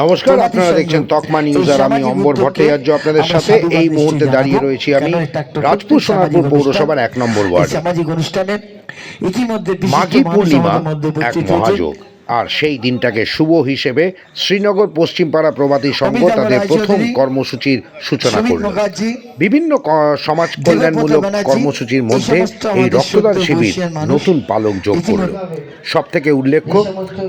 নমস্কার আপনারা দেখছেন তকমা নিউজ আর আমি অম্বর ভট্টাচার্য আপনাদের সাথে এই মুহূর্তে দাঁড়িয়ে রয়েছি আমি রাজপুর সোনারপুর পৌরসভার এক নম্বর ওয়ার্ড। সামাজিক অনুষ্ঠানে ইতিমধ্যে মাঘী পূর্ণিমা এক মহাযোগ। আর সেই দিনটাকে শুভ হিসেবে শ্রীনগর পশ্চিমপাড়া প্রবাদী সংঘ তাদের প্রথম কর্মসূচির সূচনা করল। বিভিন্ন সমাজ কল্যাণমূলক কর্মসূচির মধ্যে এই রক্তদান শিবির নতুন পালক যোগ করল। সব থেকে উল্লেখ্য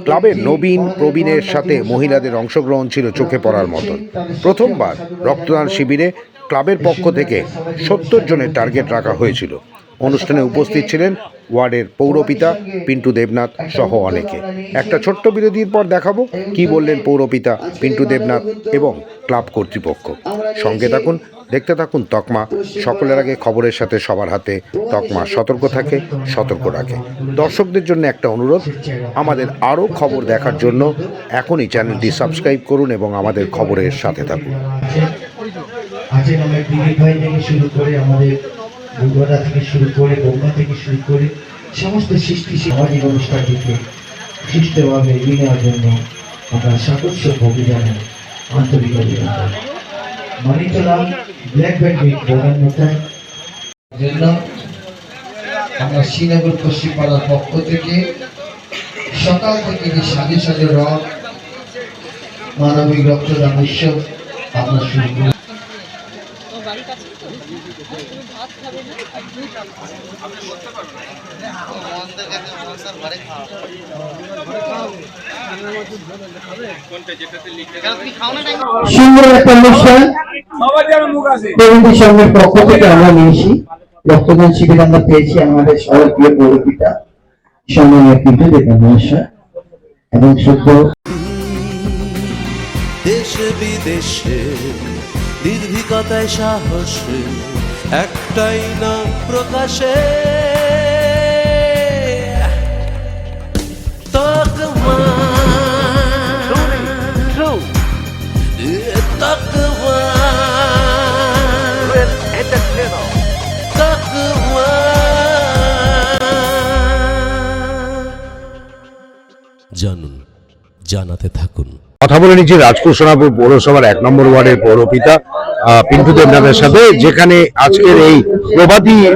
ক্লাবের নবীন প্রবীণের সাথে মহিলাদের অংশগ্রহণ ছিল চোখে পড়ার মতন। প্রথমবার রক্তদান শিবিরে ক্লাবের পক্ষ থেকে সত্তর জনের টার্গেট রাখা হয়েছিল। অনুষ্ঠানে উপস্থিত ছিলেন ওয়ার্ডের পৌরপিতা পিন্টু দেবনাথ সহ অনেকে একটা ছোট্ট বিরতির পর দেখাবো কি বললেন পৌরপিতা পিন্টু দেবনাথ এবং ক্লাব কর্তৃপক্ষ সঙ্গে থাকুন দেখতে থাকুন তকমা সকলের আগে খবরের সাথে সবার হাতে তকমা সতর্ক থাকে সতর্ক রাখে দর্শকদের জন্য একটা অনুরোধ আমাদের আরও খবর দেখার জন্য এখনই চ্যানেলটি সাবস্ক্রাইব করুন এবং আমাদের খবরের সাথে থাকুন ভাই থেকে শুরু করে আমাদের দুর্গা থেকে শুরু করে বৌমা থেকে শুরু করে সমস্ত সৃষ্টি সামাজিক অনুষ্ঠানটিকে সুষ্ঠুভাবে এগিয়ে নেওয়ার জন্য আমরা সাকস্য অভিযানে আন্তরিক অভিনন্দন মানিতলা ব্ল্যাক ব্যান্ডিক জন্য আমরা শ্রীনগর পশ্চিমপাড়ার পক্ষ থেকে সকাল থেকে যে সাজে সাজে রথ, মানবিক রক্তদান উৎসব আমরা শুরু করি আমরা নিয়েছি। রক্তদান শিবির আমরা পেয়েছি আমাদের সবার প্রিয় পৌরপিতা। সম্মানীয় কিন্তু দেবেন মহাশয় এবং সদ্য দেশে বিদেশে নির্ভীকতায় সাহসে একটাই নাম প্রকাশে। জানুন জানাতে থাকুন। কথা বলে নিচ্ছি রাজপুর সোনাপুর পৌরসভার এক নম্বর ওয়ার্ডের পৌরপিতা পিন্টু দেবনাথের সাথে যেখানে আজকের এই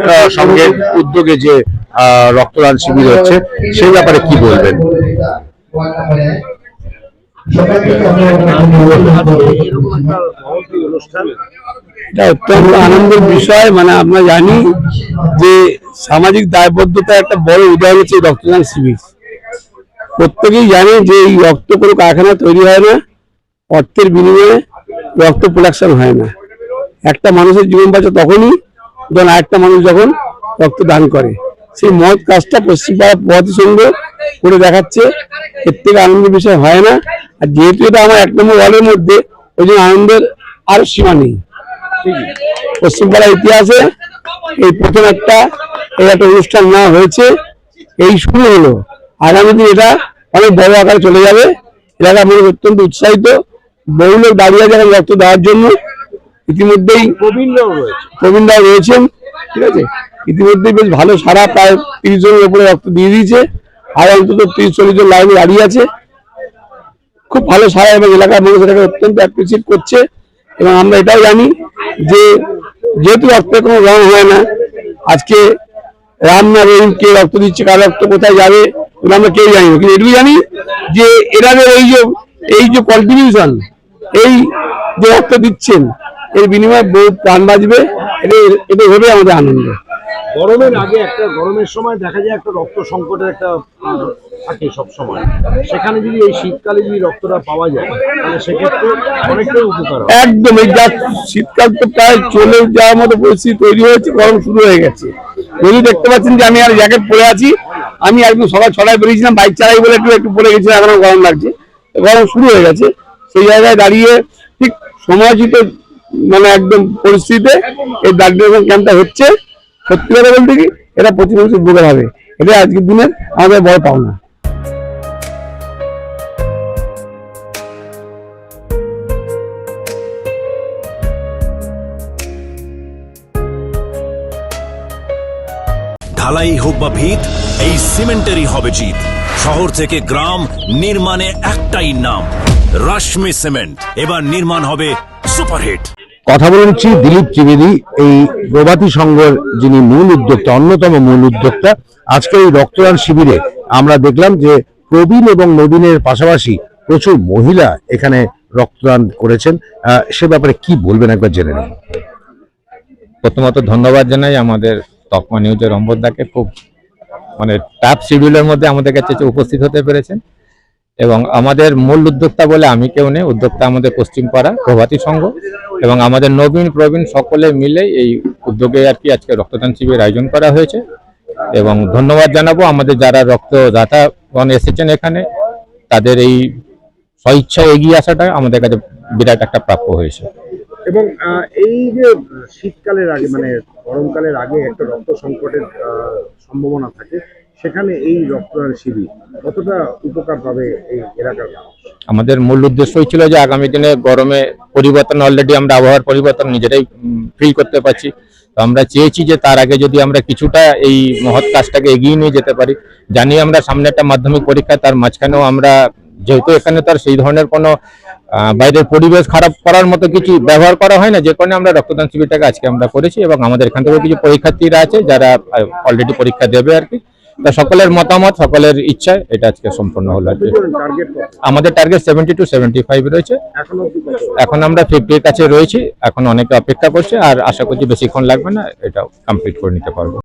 আহ, সংঘের উদ্যোগে যে রক্তদান শিবির হচ্ছে সেই ব্যাপারে কি বলবেন? আনন্দের বিষয় মানে আমরা জানি যে সামাজিক দায়বদ্ধতা একটা বড় উদাহরণ হচ্ছে রক্তদান শিবির। প্রত্যেকেই জানে যে এই রক্ত কোনো কারখানা তৈরি হয় না, অর্থের বিনিময়ে রক্ত প্রোডাকশন হয় না। একটা মানুষের জীবন বাঁচে তখনই যখন আরেকটা মানুষ যখন রক্ত দান করে। সেই মহৎ কাজটা পশ্চিমবঙ্গ প্রভাতী সংঘ করে দেখাচ্ছে, এর থেকে আনন্দের বিষয় হয় না। আর যেহেতু এটা আমার এক নম্বর ওয়ার্ডের মধ্যে, ওই জন্য আনন্দের আর সীমা নেই। পশ্চিমবাংলার ইতিহাসে এই প্রথম একটা এই একটা অনুষ্ঠান নেওয়া হয়েছে। এই শুরু হলো। আগামী দিন এটা অনেক বড় আকারে চলে যাবে। এলাকা মানুষ অত্যন্ত উৎসাহিত। বহু লোক দাঁড়িয়ে আছে রক্ত দেওয়ার জন্য। ইতিমধ্যেই প্রবীণরাও রয়েছেন ঠিক আছে? ইতিমধ্যেই বেশ ভালো সারা প্রায় তিরিশ জনের উপরে রক্ত দিয়ে দিয়েছে। আর অন্তত তিরিশ চল্লিশ জন লাইনে দাঁড়িয়ে আছে। খুব ভালো সারা এবং এলাকার মানুষ এটাকে অত্যন্ত অ্যাপ্রিসিয়েট করছে। এবং আমরা এটাও জানি যে যেহেতু রক্তের কোনো রং হয় না আজকে রাম না রহিম কে রক্ত দিচ্ছে কার রক্ত কোথায় যাবে? আমরা কেউ জানি না। কিন্তু এটুকু জানি যে এনাদের এই যে এই যে কন্ট্রিবিউশন এই যে রক্ত দিচ্ছেন এর বিনিময়ে বহু প্রাণ বাঁচবে এটা এটা ভেবে আমাদের আনন্দ। গরমের আগে একটা গরমের সময় দেখা যায় একটা রক্ত সংকটের একটা থাকে সব সময় সেখানে যদি এই শীতকালে যদি রক্তটা পাওয়া যায় তাহলে সেক্ষেত্রে অনেকটাই উপকার একদম এই যা শীতকাল তো প্রায় চলে যাওয়ার মতো পরিস্থিতি তৈরি হয়েছে গরম শুরু হয়ে গেছে। যদি দেখতে পাচ্ছেন যে আমি আর জ্যাকেট পরে আছি। আমি একদম সকাল ছটায় বেরিয়েছিলাম বাইক চালাই বলে একটু একটু পড়ে গেছিলাম এখনও গরম লাগছে। গরম শুরু হয়ে গেছে। সেই জায়গায় দাঁড়িয়ে ঠিক সময়চিত মানে একদম পরিস্থিতিতে এই দার্জিলিং ক্যাম্পটা হচ্ছে। সত্যি কথা বলতে কি, এটা প্রতি বছর হবে এটা আজকের দিনে আমাদের বড় পাওনা। ঢালাই হোক বা ভিত এই সিমেন্টেরই হবে জিত। শহর থেকে গ্রাম নির্মাণে একটাই নাম রশ্মি সিমেন্ট। এবার নির্মাণ হবে সুপারহিট। কথা বলে নিচ্ছি দিলীপ ত্রিবেদী এই প্রভাতী সংঘের যিনি মূল উদ্যোক্তা অন্যতম মূল উদ্যোক্তা। আজকে এই রক্তদান শিবিরে আমরা দেখলাম যে প্রবীণ এবং নবীনের পাশাপাশি প্রচুর মহিলা এখানে রক্তদান করেছেন। আহ, সে ব্যাপারে কি বলবেন একবার জেনে নিন। প্রথমত ধন্যবাদ জানাই আমাদের তকমা নিউজের অম্বরদাকে খুব মানে টাফ শিডিউলের মধ্যে আমাদের কাছে উপস্থিত হতে পেরেছেন। এবং আমাদের মূল উদ্যোক্তা বলে আমি কেউ নেই, উদ্যোক্তা আমাদের পশ্চিমপাড়া প্রভাতী সংঘ। এবং আমাদের নবীন, প্রবীণ সকলে মিলে এই উদ্যোগে আর কি আজকে রক্তদান শিবির আয়োজন করা হয়েছে। এবং ধন্যবাদ জানাব আমাদের যারা রক্তদাতাগণ এসেছেন এখানে, তাদের এই স্বইচ্ছায় এগিয়ে আসাটা আমাদের কাছে বিরাট একটা প্রাপ্য হয়েছে। এবং এই যে শীতকালের আগে মানে গরমকালের আগে একটা রক্ত সংকটের সম্ভাবনা থাকে। সেখানে এই রক্তদান শিবির কতটা উপকার পাবে এই এলাকার আমাদের মূল উদ্দেশ্যই ছিল যে আগামী দিনে গরমে পরিবর্তন অলরেডি আমরা আবহাওয়ার পরিবর্তন নিজেরাই ফিল করতে পারছি। তো আমরা চেয়েছি যে তার আগে যদি আমরা কিছুটা এই মহৎ কাজটাকে এগিয়ে নিয়ে যেতে পারি। জানি আমরা সামনে একটা মাধ্যমিক পরীক্ষা, তার মাঝখানেও আমরা, যেহেতু এখানে তার সেই ধরনের কোনো বাইরের পরিবেশ খারাপ করার মতো কিছু ব্যবহার করা হয় না, যে কারণে আমরা রক্তদান শিবিরটাকে আজকে আমরা করেছি এবং আমাদের এখান থেকে কিছু পরীক্ষার্থীরা আছে যারা অলরেডি পরীক্ষা দেবে আর কি। তা সকলের মতামত, সকলের ইচ্ছায় এটা আজকে সম্পন্ন হলো আর কি। আমাদের target seventy to seventy five রয়েছে। এখনও আমরা ফিফটির কাছে রয়েছি, এখন অনেকে অপেক্ষা করছে, আর আশা করছি বেশিক্ষণ লাগবে না, এটাও কমপ্লিট করে নিতে পারব।